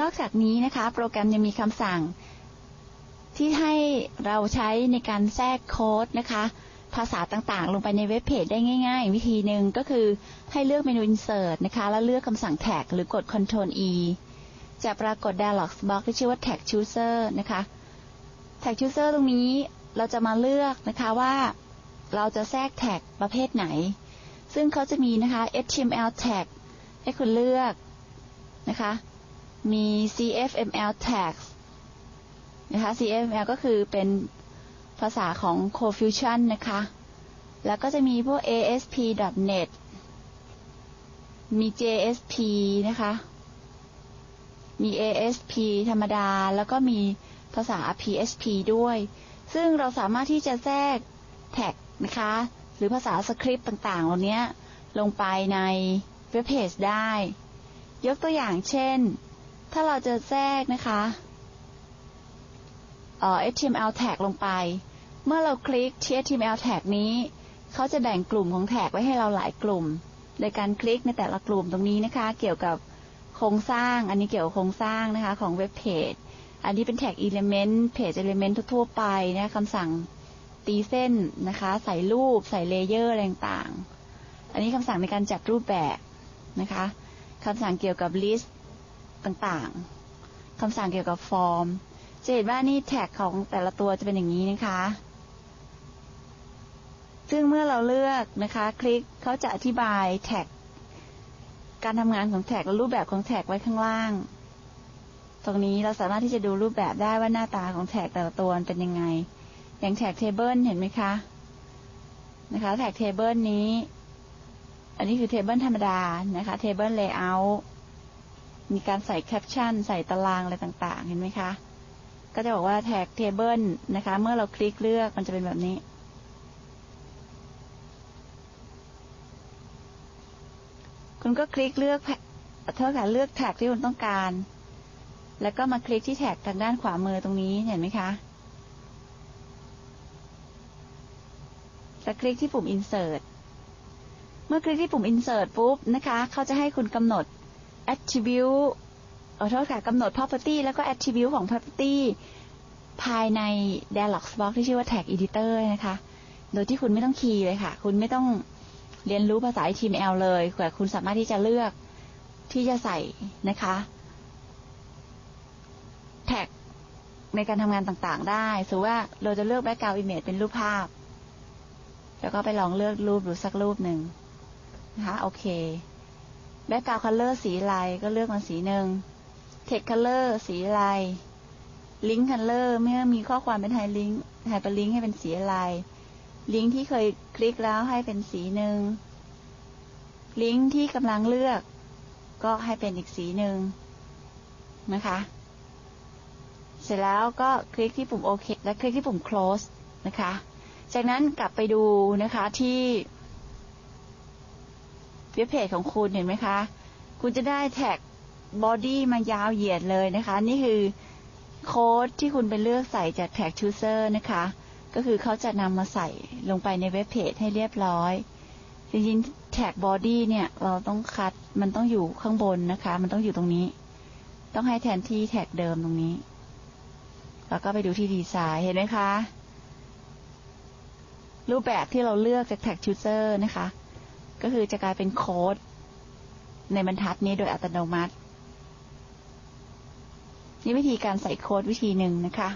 นอกจากนี้นะคะ โปรแกรมยังมีคำสั่ง ที่ให้เราใช้ในการแทรกโค้ดนะคะ ภาษาต่างๆ ลงไปในเว็บเพจได้ง่าย ๆ วิธีหนึ่งก็คือให้เลือกเมนู Insert นะคะ แล้วเลือกคำสั่ง Tag หรือกด Ctrl E จะปรากฏ Dialog Box ที่ชื่อว่า Tag Chooser นะคะ Tag Chooser ตรงนี้เราจะมาเลือกนะคะว่าเราจะแทรกแท็กประเภทไหน ซึ่งเขาจะมีนะคะ HTML tag ให้คุณเลือกนะคะ มี CFML tags นะคะ CFML ก็คือเป็นภาษาของ Confucian นะคะ แล้วก็จะมีพวก ASP.NET มี JSP นะคะ มี ASP ธรรมดา แล้วก็มีภาษา PHP ด้วย ซึ่งเราสามารถที่จะแทรกแท็กนะคะ หรือภาษาสคริปต์ต่างๆ เหล่านี้ลงไปในเว็บเพจได้ ยกตัวอย่างเช่น ถ้าเราจะแทรกนะคะเอ่อ HTML tag ลงไป เมื่อเราคลิกที่ HTML tag นี้เขาจะแบ่งกลุ่มของแท็กไว้ให้เราหลายกลุ่ม โดยการคลิกในแต่ละกลุ่มตรงนี้นะคะ เกี่ยวกับโครงสร้าง อันนี้เกี่ยวกับโครงสร้างนะคะของเว็บเพจ อันนี้เป็นแท็ก element page element ทั่วๆไปนะคำสั่งตีเส้นนะคะ ใส่รูป ใส่เลเยอร์อะไรต่างๆอันนี้คำสั่งในการจัดรูปแบบนะคะคำสั่งเกี่ยวกับ list ต่างๆคำสั่งเกี่ยวกับฟอร์ม จะเห็นว่านี่แท็กของแต่ละตัวจะเป็นอย่างนี้นะคะ ซึ่งเมื่อเราเลือกนะคะ คลิกเขาจะอธิบายแท็ก การทำงานของแท็กและรูปแบบของแท็กไว้ข้างล่าง ตรงนี้เราสามารถที่จะดูรูปแบบได้ว่าหน้าตาของแท็กแต่ละตัวเป็นยังไง อย่างแท็กเทเบิลเห็นไหมคะนะคะแท็กเทเบิลนี้ อันนี้คือเทเบิลธรรมดานะคะเทเบิลเลเยอร์ มีการใส่แคปชั่น ใส่ตารางอะไรต่างๆ เห็นไหมคะ ก็จะบอกว่าแท็กเทเบิลนะคะ เมื่อเราคลิกเลือกมันจะเป็นแบบนี้ คุณก็คลิกเลือกเท่ากับเลือกแท็กที่คุณต้องการ แล้วก็มาคลิกที่แท็กทางด้านขวามือตรงนี้ เห็นไหมคะจะคลิกที่ปุ่ม insert เมื่อคลิกที่ปุ่ม insert ปุ๊บนะคะ เขาจะให้คุณกำหนด attribute เอโทษค่ะกำหนด property แล้วก็ attribute ของ property ภายใน dialog box ที่ชื่อว่า tag editor นะคะ โดยที่คุณไม่ต้องคีย์เลยค่ะ คุณไม่ต้องเรียนรู้ภาษา HTML เลยแต่คุณสามารถที่จะเลือกที่จะใส่นะคะ แท็กในการทำงานต่างๆ ได้สมมติว่าเราจะเลือก background image เป็นรูปภาพ แล้วก็ไปลองเลือกรูปดูสักรูปหนึ่งนะคะ โอเค แบ็กกราวคัลเลอร์สีอะไรก็เลือกมาสีหนึ่งเทคคัลเลอร์สีอะไรลิงก์คัลเลอร์เมื่อมีข้อความเป็นไฮลิงก์ไฮเปอร์ลิงก์ให้เป็นสีอะไร ลิงก์ที่เคยคลิกแล้วให้เป็นสีหนึ่งลิงก์ที่กำลังเลือก ก็ให้เป็นอีกสีหนึ่งนะคะ เสร็จแล้วก็คลิกที่ปุ่มโอเคและคลิกที่ปุ่ม close นะคะ จากนั้นกลับไปดูนะคะที่ เว็บเพจของคุณเห็นไหมคะ คุณจะได้แท็กบอดี้มายาวเหยียดเลยนะคะ นี่คือโค้ดที่คุณไปเลือกใส่จากแท็กชูเซอร์นะคะ ก็คือเขาจะนำมาใส่ลงไปในเว็บเพจให้เรียบร้อย จริงๆแท็กบอดี้เนี่ย เราต้องคัดมันต้องอยู่ข้างบนนะคะ มันต้องอยู่ตรงนี้ ต้องให้แทนที่แท็กเดิมตรงนี้ แล้วก็ไปดูที่ดีไซน์เห็นไหมคะ รูปแบบที่เราเลือกจากแท็กชูเซอร์นะคะ ก็คือจะกลายเป็นโค้ดในบรรทัดนี้โดยอัตโนมัติ นี่วิธีการใส่โค้ดวิธีหนึ่งนะคะ